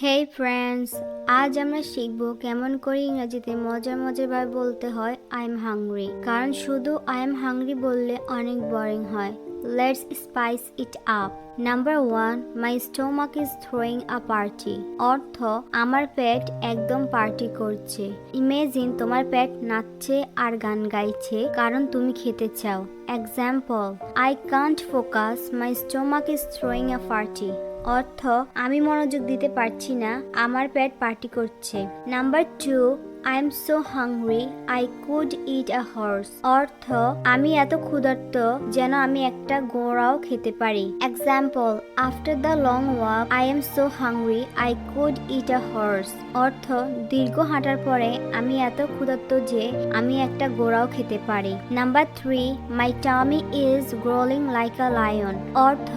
হেই friends আজ আমরা শিখব কেমন করে ইংরেজিতে মজার মজার ভাবে বলতে হয় আই এম হাংরি কারণ শুধু আই এম হাংরি বললে অনেক বোরিং হয়। Let's spice it up number one my stomach is throwing a party অর্থ, আমার পেট একদম পার্টি করছে। ইমেজিন তোমার পেট নাচছে আর গান গাইছে, কারণ তুমি খেতে চাও। Example I can't focus my stomach is throwing a party অর্থ, আমি মনোযোগ দিতে পারছি না, আমার পেট পার্টি করছে। Number two I am so hungry I could eat a horse অর্থ, আমি এত ক্ষুধার্ত যেন আমি একটা গোড়াও খেতে পারি। Example after the long walk I am so hungry I could eat a horse অর্থ, দীর্ঘ হাঁটার পরে আমি এত ক্ষুধার্ত যে আমি একটা গোড়াও খেতে পারি। Number three my tummy is growling like a lion অর্থ,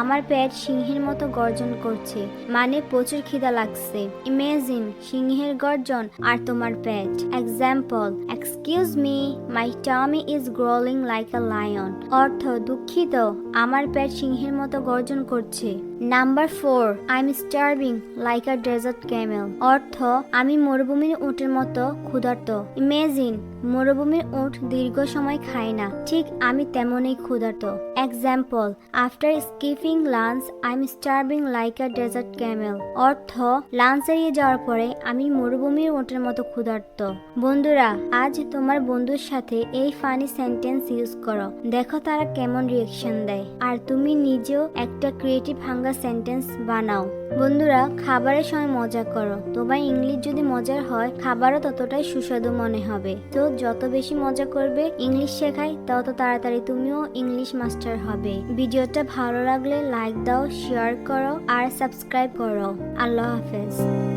আমার পেট সিংহের মতো গর্জন করছে মানে প্রচুর খিদা লাগছে। ইমেজিন সিংহের গর্জন, আর তোমার পেট example excuse me my tummy is growling like a lion অর্থ, দুঃখিত, আমার পেট সিংহের মতো গর্জন করছে. Number four I am starving like a desert camel অর্থ, আমি মরুভূমির উটের মতো ক্ষুধার্ত. ইমেজিন মরুভূমির উট দীর্ঘ সময় খায় না। ঠিক আমি তেমনই ক্ষুধার্ত। Example after skipping lunch I am starving like a desert camel অর্থ লাঞ্চ এড়িয়ে যাওয়ার পরে আমি মরুভূমির উটের মতো ক্ষুধার্ত। বন্ধুরা, আজ তোমার বন্ধুর সাথে এই ফানি সেন্টেন্স ইউজ করো। দেখো তারা কেমন রিয়েকশন দেয়। আর তুমি নিজেও একটা ক্রিয়েটিভ হাঙ্গা সেন্টেন্স বানাও। বন্ধুরা, খাবারের সময় মজা করো। তোমার ইংলিশ যদি মজার হয়, খাবারও ততটাই সুস্বাদু মনে হবে। তো যত বেশি মজা করবে ইংলিশ শেখায়, তত তাড়াতাড়ি তুমিও ইংলিশ মাস্টার হবে। ভিডিওটা ভালো লাগলে লাইক দাও, শেয়ার করো, আর সাবস্ক্রাইব করো। আল্লাহ হাফেজ।